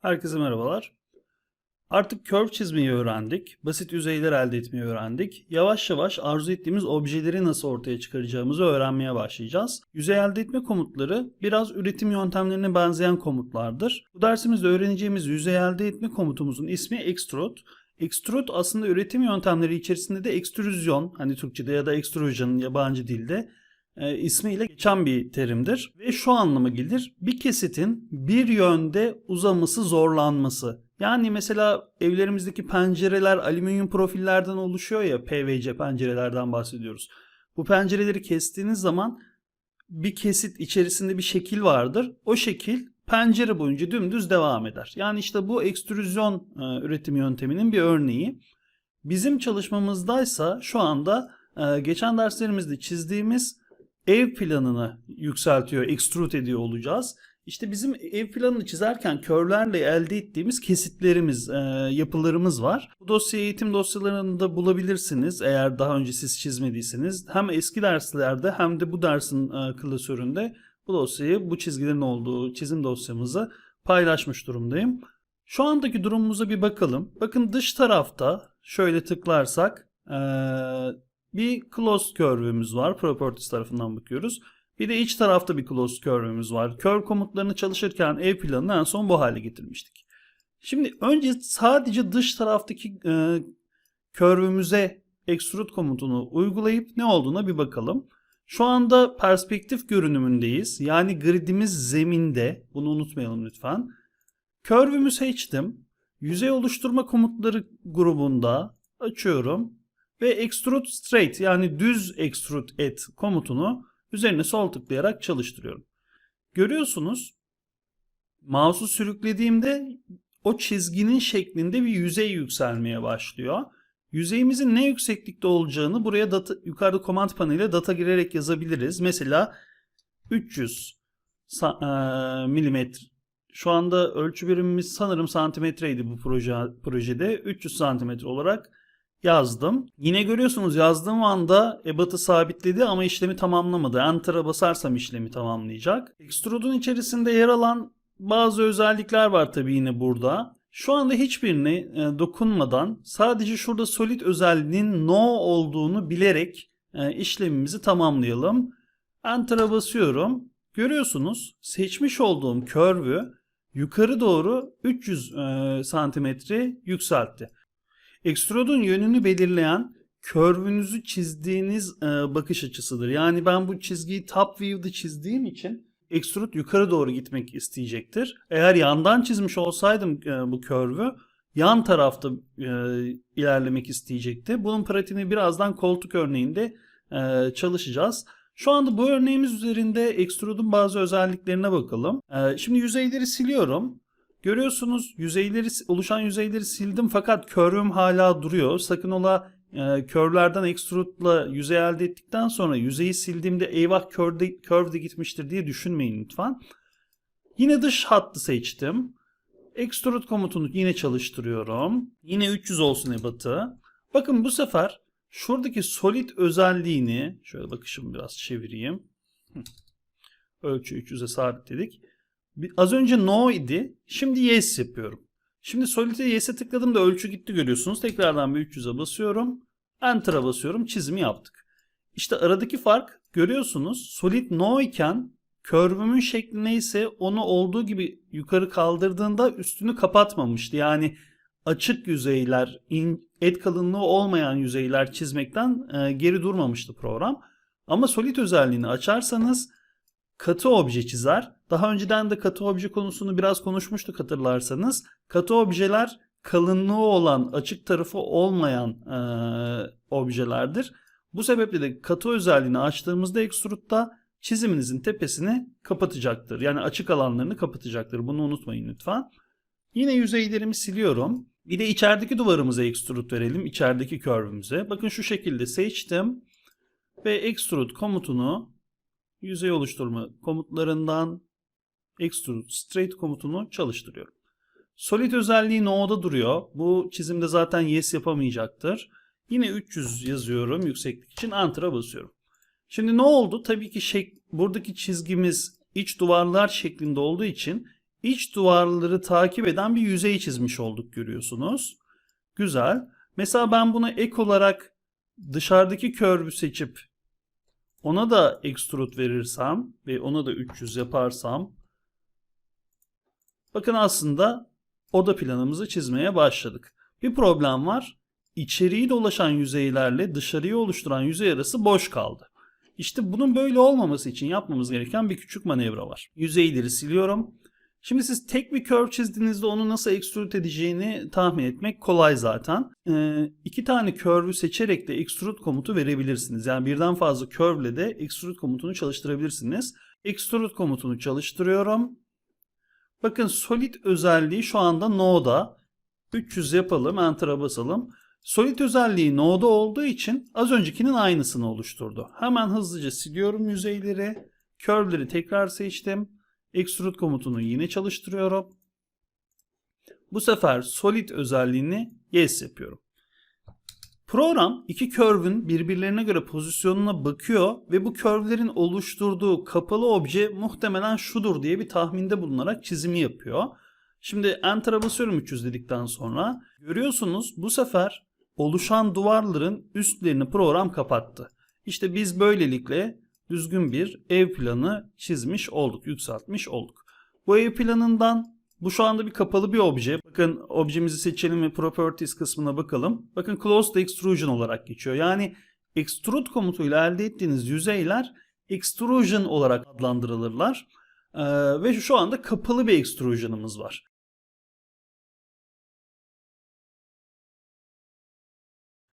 Herkese merhabalar. Artık curve çizmeyi öğrendik. Basit yüzeyler elde etmeyi öğrendik. Yavaş yavaş arzu ettiğimiz objeleri nasıl ortaya çıkaracağımızı öğrenmeye başlayacağız. Yüzey elde etme komutları biraz üretim yöntemlerine benzeyen komutlardır. Bu dersimizde öğreneceğimiz yüzey elde etme komutumuzun ismi extrude. Extrude aslında üretim yöntemleri içerisinde de ekstrüzyon, hani Türkçe'de ya da extrusion yabancı dilde e, ismiyle geçen bir terimdir. Ve şu anlama gelir. Bir kesitin bir yönde uzaması zorlanması. Yani mesela evlerimizdeki pencereler alüminyum profillerden oluşuyor ya PVC pencerelerden bahsediyoruz. Bu pencereleri kestiğiniz zaman bir kesit içerisinde bir şekil vardır. O şekil pencere boyunca dümdüz devam eder. Yani işte bu ekstrüzyon e, üretim yönteminin bir örneği. Bizim çalışmamızdaysa şu anda e, geçen derslerimizde çizdiğimiz ev planını yükseltiyor, extrude ediyor olacağız. İşte bizim ev planını çizerken körlerle elde ettiğimiz kesitlerimiz, e, yapılarımız var. Bu dosyayı eğitim dosyalarında bulabilirsiniz eğer daha önce siz çizmediyseniz. Hem eski derslerde hem de bu dersin e, klasöründe bu dosyayı, bu çizgilerin olduğu çizim dosyamızı paylaşmış durumdayım. Şu andaki durumumuza bir bakalım. Bakın dış tarafta şöyle tıklarsak e, bir closed curve'ümüz var. Properties tarafından bakıyoruz. Bir de iç tarafta bir closed curve'ümüz var. Curve komutlarını çalışırken ev planını en son bu hale getirmiştik. Şimdi önce sadece dış taraftaki e, curve'ümüze extrude komutunu uygulayıp ne olduğuna bir bakalım. Şu anda perspektif görünümündeyiz. Yani gridimiz zeminde. Bunu unutmayalım lütfen. Curve'ümü seçtim. Yüzey oluşturma komutları grubunda açıyorum ve extrude straight yani düz extrude et komutunu üzerine sol tıklayarak çalıştırıyorum. Görüyorsunuz mouse'u sürüklediğimde o çizginin şeklinde bir yüzey yükselmeye başlıyor. Yüzeyimizin ne yükseklikte olacağını buraya data, yukarıda command paneliyle data girerek yazabiliriz. Mesela 300 sa- e, milimetre. Şu anda ölçü birimimiz sanırım santimetreydi bu proje, projede. 300 santimetre olarak yazdım. Yine görüyorsunuz yazdığım anda ebatı sabitledi ama işlemi tamamlamadı. Enter'a basarsam işlemi tamamlayacak. Extrude'un içerisinde yer alan bazı özellikler var tabii yine burada. Şu anda hiçbirine e, dokunmadan sadece şurada solid özelliğinin no olduğunu bilerek e, işlemimizi tamamlayalım. Enter'a basıyorum. Görüyorsunuz seçmiş olduğum curve'ü yukarı doğru 300 e, santimetre yükseltti. Extrude'un yönünü belirleyen curve'ünüzü çizdiğiniz e, bakış açısıdır. Yani ben bu çizgiyi top view'da çizdiğim için extrude yukarı doğru gitmek isteyecektir. Eğer yandan çizmiş olsaydım e, bu curve'ü yan tarafta e, ilerlemek isteyecekti. Bunun pratiğini birazdan koltuk örneğinde e, çalışacağız. Şu anda bu örneğimiz üzerinde extrude'un bazı özelliklerine bakalım. E, şimdi yüzeyleri siliyorum. Görüyorsunuz yüzeyleri oluşan yüzeyleri sildim fakat curve'üm hala duruyor. Sakın ola e, curve'lerden extrude'la yüzey elde ettikten sonra yüzeyi sildiğimde eyvah curve de, curve de gitmiştir diye düşünmeyin lütfen. Yine dış hattı seçtim. Extrude komutunu yine çalıştırıyorum. Yine 300 olsun ebatı. Bakın bu sefer şuradaki solid özelliğini şöyle bakışımı biraz çevireyim. Ölçü 300'e sabitledik. Az önce no idi. Şimdi yes yapıyorum. Şimdi Solid'e yes'e tıkladım da ölçü gitti görüyorsunuz. Tekrardan bir 300'e basıyorum. Enter'a basıyorum. Çizimi yaptık. İşte aradaki fark görüyorsunuz. Solid no iken curve'ümün şekli neyse onu olduğu gibi yukarı kaldırdığında üstünü kapatmamıştı. Yani açık yüzeyler, et kalınlığı olmayan yüzeyler çizmekten e, geri durmamıştı program. Ama Solid özelliğini açarsanız katı obje çizer. Daha önceden de katı obje konusunu biraz konuşmuştuk hatırlarsanız. Katı objeler kalınlığı olan, açık tarafı olmayan e, objelerdir. Bu sebeple de katı özelliğini açtığımızda Extrude'da çiziminizin tepesini kapatacaktır. Yani açık alanlarını kapatacaktır. Bunu unutmayın lütfen. Yine yüzeylerimi siliyorum. Bir de içerideki duvarımıza extrude verelim. İçerideki curve'ümüze. Bakın şu şekilde seçtim. Ve extrude komutunu yüzey oluşturma komutlarından extrude straight komutunu çalıştırıyorum. Solid özelliği no'da duruyor. Bu çizimde zaten yes yapamayacaktır. Yine 300 yazıyorum yükseklik için enter'a basıyorum. Şimdi ne oldu? Tabii ki şek buradaki çizgimiz iç duvarlar şeklinde olduğu için iç duvarları takip eden bir yüzey çizmiş olduk görüyorsunuz. Güzel. Mesela ben buna ek olarak dışarıdaki curve'ü seçip ona da extrude verirsem ve ona da 300 yaparsam bakın aslında oda planımızı çizmeye başladık. Bir problem var. İçeriği dolaşan yüzeylerle dışarıyı oluşturan yüzey arası boş kaldı. İşte bunun böyle olmaması için yapmamız gereken bir küçük manevra var. Yüzeyleri siliyorum. Şimdi siz tek bir curve çizdiğinizde onu nasıl extrude edeceğini tahmin etmek kolay zaten. Ee, iki tane curve'ü seçerek de extrude komutu verebilirsiniz. Yani birden fazla curve ile de extrude komutunu çalıştırabilirsiniz. Extrude komutunu çalıştırıyorum. Bakın solid özelliği şu anda no'da. 300 yapalım, enter'a basalım. Solid özelliği no'da olduğu için az öncekinin aynısını oluşturdu. Hemen hızlıca siliyorum yüzeyleri. Curve'leri tekrar seçtim. Extrude komutunu yine çalıştırıyorum. Bu sefer solid özelliğini yes yapıyorum. Program iki curve'ün birbirlerine göre pozisyonuna bakıyor ve bu curve'lerin oluşturduğu kapalı obje muhtemelen şudur diye bir tahminde bulunarak çizimi yapıyor. Şimdi Enter'a basıyorum 300 dedikten sonra. Görüyorsunuz bu sefer oluşan duvarların üstlerini program kapattı. İşte biz böylelikle düzgün bir ev planı çizmiş olduk, yükseltmiş olduk. Bu ev planından bu şu anda bir kapalı bir obje. Bakın objemizi seçelim ve properties kısmına bakalım. Bakın closed extrusion olarak geçiyor. Yani extrude komutuyla elde ettiğiniz yüzeyler extrusion olarak adlandırılırlar. Ee, ve şu anda kapalı bir extrusion'ımız var.